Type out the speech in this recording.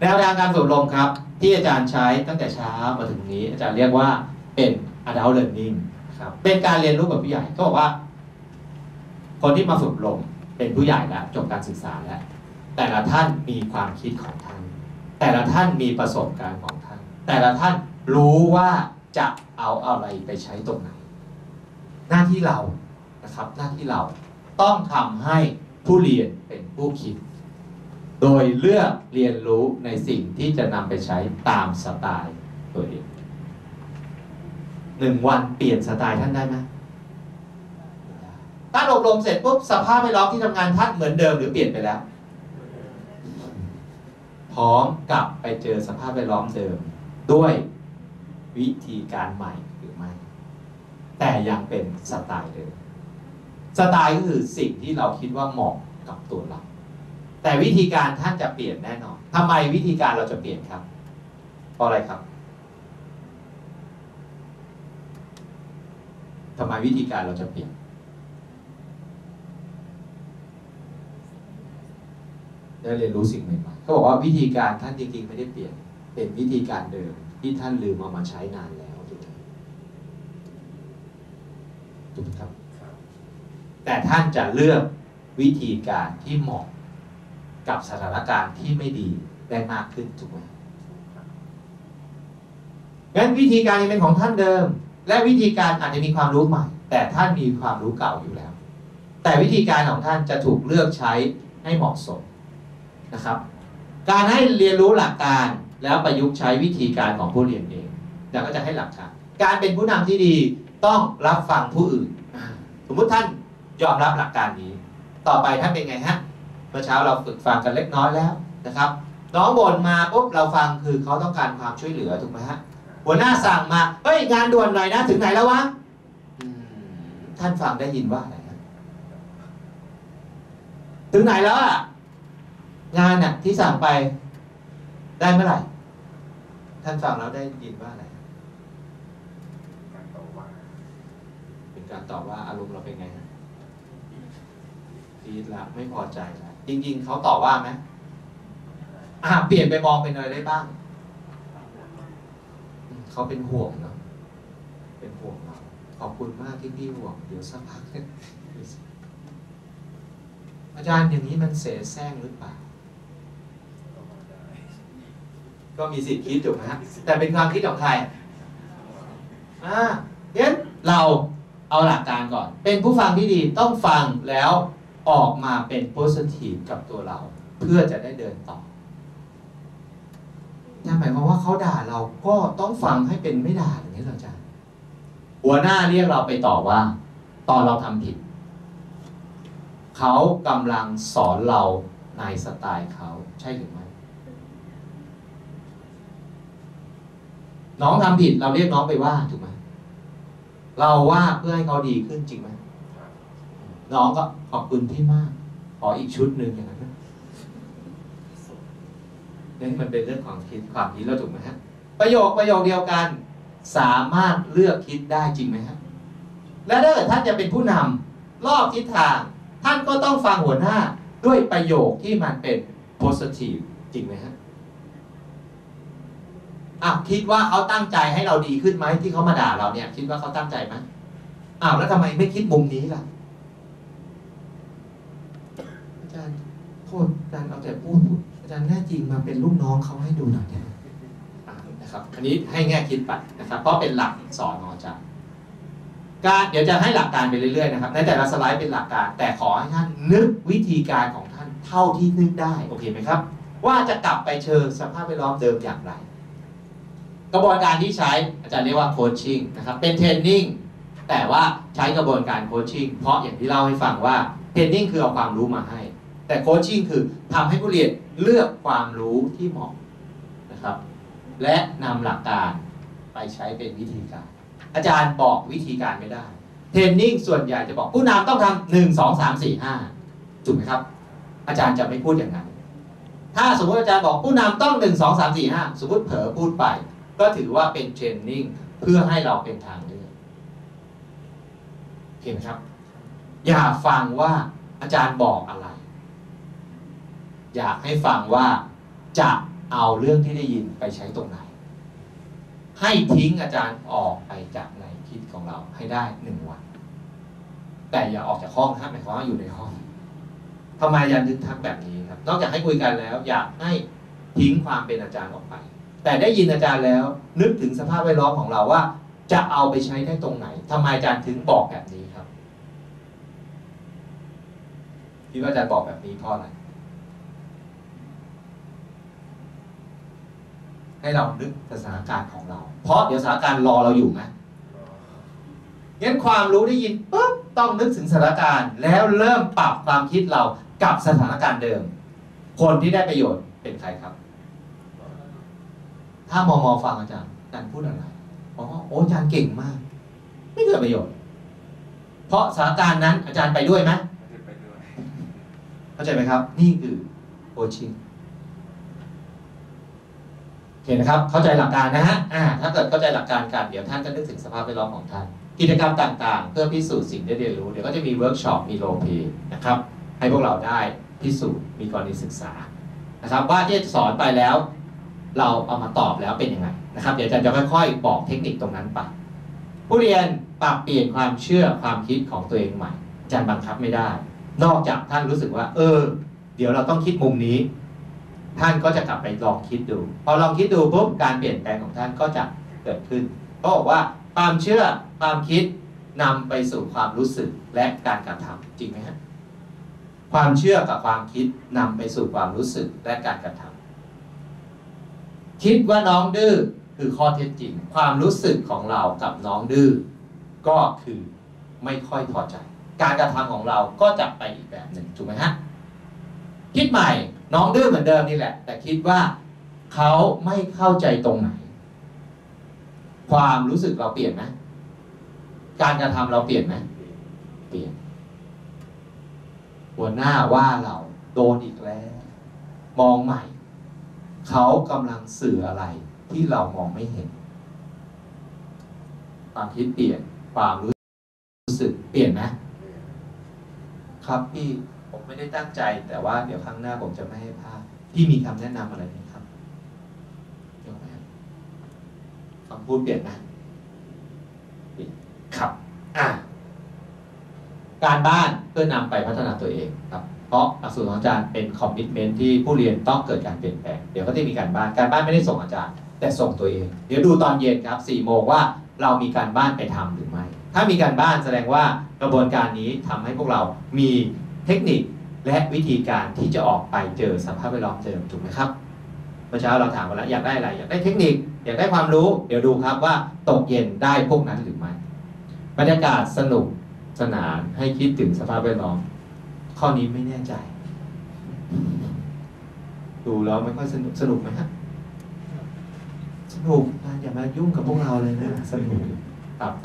แนวทางการฝึกอบรมครับ ที่อาจารย์ใช้ตั้งแต่เช้ามาถึงนี้ อาจารย์เรียกว่าเป็น adult learning ครับเป็นการเรียนรู้กับผู้ใหญ่ก็บอกว่า คนที่มาฝึกอบรมเป็นผู้ใหญ่แล้วจบการศึกษาแล้ว แต่ละท่านมีความคิดของท่าน แต่ละท่านมีประสบการณ์ของท่าน แต่ละท่านรู้ว่าจะเอาอะไรไปใช้ตรงไหน หน้าที่เรานะครับหน้าที่เราต้องทำให้ผู้เรียนเป็นผู้คิด โดยเลือกเรียนรู้ในสิ่งที่จะนำไปใช้ตามสไตล์ตัวเองหนึ่งวันเปลี่ยนสไตล์ท่านได้ไหมท่านอบรมเสร็จปุ๊บสภาพแวดล้อมที่ทำงานท่านเหมือนเดิมหรือเปลี่ยนไปแล้ว พร้อมกลับไปเจอสภาพแวดล้อมเดิม ด้วยวิธีการใหม่หรือไม่ แต่ยังเป็นสไตล์เดิมสไตล์ก็คือสิ่งที่เราคิดว่าเหมาะกับตัวเรา แต่วิธีการท่านจะเปลี่ยนแน่นอนทำไมวิธีการเราจะเปลี่ยนครับ เพราะอะไรครับทำไมวิธีการเราจะเปลี่ยน ได้เรียนรู้สิ่งใหม่ๆเขาบอกว่าวิธีการท่านจริงๆไม่ได้เปลี่ยน เป็นวิธีการเดิมที่ท่านลืมเอามาใช้นานแล้วถูกไหมถูกไหมครับครับ แต่ท่านจะเลือกวิธีการที่เหมาะ กับสถานการณ์ที่ไม่ดีได้มากขึ้นถูกไหมงั้นวิธีการยังเป็นของท่านเดิม และวิธีการอาจจะมีความรู้ใหม่ แต่ท่านมีความรู้เก่าอยู่แล้ว แต่วิธีการของท่านจะถูกเลือกใช้ให้เหมาะสมนะครับ การให้เรียนรู้หลักการแล้วประยุกต์ใช้วิธีการของผู้เรียนเองแต่ก็จะให้หลักการการเป็นผู้นำที่ดีต้องรับฟังผู้อื่น สมมุติท่านยอมรับหลักการนี้ ต่อไปท่านเป็นไงฮะ มื่อเช้าเราฝึกฟังกันเล็กน้อยแล้วนะครับ น้องบ่นมาปุ๊บเราฟังคือเขาต้องการความช่วยเหลือถูกไหมฮะหัวหน้าสั่งมาเฮ้ยงานด่วนหน่อยนะถึงไหนแล้ววะท่านฟังได้ยินว่าอะไรถึงไหนแล้วอะงานน่ะที่สั่งไปได้เมื่อไหร่ ท่านฟังแล้วได้ยินว่าอะไรการต่อว่าเป็นการตอบว่าอารมณ์เราเป็นไงฮะดีละไม่พอใจละ จริง ๆเขาตอบว่าไหมอ่าเปลี่ยนไปมองเป็นอะไรได้บ้าง เขาเป็นห่วงเนาะเป็นห่วงเราขอบคุณมากที่พี่ห่วง เดี๋ยวสักพักอาจารย์อย่างนี้มันเสแสร้งหรือเปล่า ก็มีสิทธิ์คิดถูกไหมฮะแต่เป็นความคิดของใครอ่าเพราะฉะนั้นเราเอาหลักการก่อน เป็นผู้ฟังที่ดีต้องฟังแล้ว ออกมาเป็นโพสิทีฟกับตัวเรา เพื่อจะได้เดินต่อนั่นหมายความว่าเขาด่าเราก็ต้องฟังให้เป็นไม่ด่าอย่างนี้เรอาจารย์หัวหน้าเรียกเราไปต่อว่า ตอนเราทำผิด เขากำลังสอนเราในสไตล์เขาใช่หรือไม่น้องทำผิดเราเรียกน้องไปว่าถูกไหมเราว่าเพื่อให้เขาดีขึ้นจริงไหม น้องก็ขอบคุณพี่มาก ขออีกชุดหนึ่งอย่างนั้นนะนี่มันเป็นเรื่องของคิดความคิดแล้วถูกไหมฮะประโยคประโยคเดียวกัน สามารถเลือกคิดได้จริงไหมฮะและถ้าเกิดท่านจะเป็นผู้นำรอบทิศทาง ท่านก็ต้องฟังหัวหน้าด้วยประโยคที่มันเป็น positive จริงไหมฮะอ้าวคิดว่าเขาตั้งใจให้เราดีขึ้นไหมที่เขามาด่าเราเนี่ย คิดว่าเขาตั้งใจไหมอ้าวแล้วทำไมไม่คิดมุมนี้ล่ะ อา จารย์โทษอาจารย์เอาแต่พูดพูดอาจารย์แน่จริงมาเป็นลูกน้องเขาให้ดูหน่อยได้ไหมอ่านะครับอันนี้ให้แง่คิดไปนะครับ เพราะเป็นหลักสอนของอาจารย์การเดี๋ยวจะให้หลักการไปเรื่อยๆนะครับ ในแต่ละสไลด์เป็นหลักการ แต่ขอให้ท่านนึกวิธีการของท่านเท่าที่นึกได้โอเคไหมครับ ว่าจะกลับไปเชิญสภาพแวดล้อมเดิมอย่างไร กระบวนการที่ใช้อาจารย์เรียกว่าโคชชิ่งนะครับเป็นเทรนนิ่งแต่ว่าใช้กระบวนการโคชชิ่งเพราะอย่างที่เล่าให้ฟังว่าเทรนนิ่งคือเอาความรู้มาให้ แต่โคชชิ่งคือทำให้ผู้เรียนเลือกความรู้ที่เหมาะนะครับ และนำหลักการไปใช้เป็นวิธีการ อาจารย์บอกวิธีการไม่ได้ เทรนนิ่งส่วนใหญ่จะบอกผู้นำต้องทำหนึ่งสองสามสี่ห้าถูกไหมครับ อาจารย์จะไม่พูดอย่างนั้น ถ้าสมมติอาจารย์บอกผู้นำต้องหนึ่งสองสามสี่ห้าสมมติเผลอพูดไป ก็ถือว่าเป็นเทรนนิ่งเพื่อให้เราเป็นทางเลือกเห็นไหมครับ อย่าฟังว่าอาจารย์บอกอะไร อยากให้ฟังว่าจะเอาเรื่องที่ได้ยินไปใช้ตรงไหน ให้ทิ้งอาจารย์ออกไปจากในคิดของเราให้ได้หนึ่งวัน แต่อย่าออกจากห้องครับหมายความว่าอยู่ในห้องทำไมอาจารย์ถึงทักแบบนี้ครับ นอกจากให้คุยกันแล้ว อยากให้ทิ้งความเป็นอาจารย์ออกไป แต่ได้ยินอาจารย์แล้ว นึกถึงสภาพแวดล้อมของเราว่า จะเอาไปใช้ได้ตรงไหนทำไมอาจารย์ถึงบอกแบบนี้ครับคิดว่าอาจารย์บอกแบบนี้เพราะอะไร ให้เรานึกสถานการณ์ของเรา เพราะเดี๋ยวสถานการณ์รอเราอยู่ไหมงั้นความรู้ได้ยินปุ๊บต้องนึกถึงสถานการณ์ แล้วเริ่มปรับความคิดเรากับสถานการณ์เดิม คนที่ได้ประโยชน์เป็นใครครับ ถ้ามอมอฟังอาจารย์อาจารย์พูดอะไรอ๋อโอ้อาจารย์เก่งมาก ไม่เกิดประโยชน์ เพราะสถานการณ์นั้นอาจารย์ไปด้วยไหมไม่ได้ไปด้วยเข้าใจไหมครับ นี่คือโคชชิ่งโอ เคนะครับ เข้าใจหลักการนะฮะอ่าถ้าเกิดเข้าใจหลักการกันเดี๋ยวท่านก็นึกถึงสภาพแวดล้อมของท่าน กิจกรรมต่างๆ เพื่อพิสูจน์สิ่งที่เรียนรู้ เดี๋ยวก็จะมีเวิร์กช็อป มีโรเพนะครับ ให้พวกเราได้พิสูจน์ มีกรณีศึกษา นะครับ ว่าที่สอนไปแล้ว เราเอามาตอบแล้วเป็นยังไงนะครับ เดี๋ยวอาจารย์จะค่อยๆ บอกเทคนิคตรงนั้นไป ผู้เรียนปรับเปลี่ยนความเชื่อความคิดของตัวเองใหม่อาจารย์บังคับไม่ได้ นอกจากท่านรู้สึกว่า เออ เดี๋ยวเราต้องคิดมุมนี้ ท่านก็จะกลับไปลองคิดดู พอลองคิดดูปุ๊บการเปลี่ยนแปลงของท่านก็จะเกิดขึ้นเขาบอกว่าความเชื่อความคิดนำไปสู่ความรู้สึกและการกระทำจริงไหมฮะความเชื่อกับความคิดนำไปสู่ความรู้สึกและการกระทำคิดว่าน้องดื้อคือข้อเท็จจริง ความรู้สึกของเรากับน้องดื้อก็คือไม่ค่อยพอใจ การกระทำของเราก็จะไปอีกแบบหนึ่งถูกไหมฮะคิดใหม่ น้องดื้อเหมือนเดิมนี่แหละ แต่คิดว่าเขาไม่เข้าใจตรงไหน ความรู้สึกเราเปลี่ยนไหมการกระทำเราเปลี่ยนไหมเปลี่ยน หัวหน้าว่าเราโดนอีกแล้ว มองใหม่ เขากำลังสื่ออะไรที่เรามองไม่เห็น ความคิดเปลี่ยนความรู้สึกเปลี่ยนไหมครับพี่ ผมไม่ได้ตั้งใจ แต่ว่าเดี๋ยวครั้งหน้าผมจะไม่ให้พลาดพี่มีคำแนะนำอะไรไหมครับยกไหมครับคำพูดเปลี่ยนนะเปลี่ยนครับ อ่าการบ้านเพื่อนำไปพัฒนาตัวเองครับ เพราะหลักสูตรของอาจารย์เป็นคอมมิชเมนที่ผู้เรียนต้องเกิดการเปลี่ยนแปลง เดี๋ยวก็จะมีการบ้าน การบ้านไม่ได้ส่งอาจารย์ แต่ส่งตัวเอง เดี๋ยวดูตอนเย็นครับ4โมงว่าเรามีการบ้านไปทำหรือไม่ ถ้ามีการบ้านแสดงว่ากระบวนการนี้ทำให้พวกเรามี เทคนิคและวิธีการที่จะออกไปเจอสภาพแวดล้อมเดิมถูกไหมครับเมื่อเช้าเราถามกันแล้วอยากได้อะไรอยากได้เทคนิค อยากได้ความรู้ เดี๋ยวดูครับว่าตกเย็นได้พวกนั้นหรือไม่บรรยากาศสนุกสนานให้คิดถึงสภาพแวดล้อม ข้อนี้ไม่แน่ใจ ดูแล้วไม่ค่อยสนุกสนุกไหมฮะสนุกนะอย่ามายุ่งกับพวกเราเลยนะสนุกครับ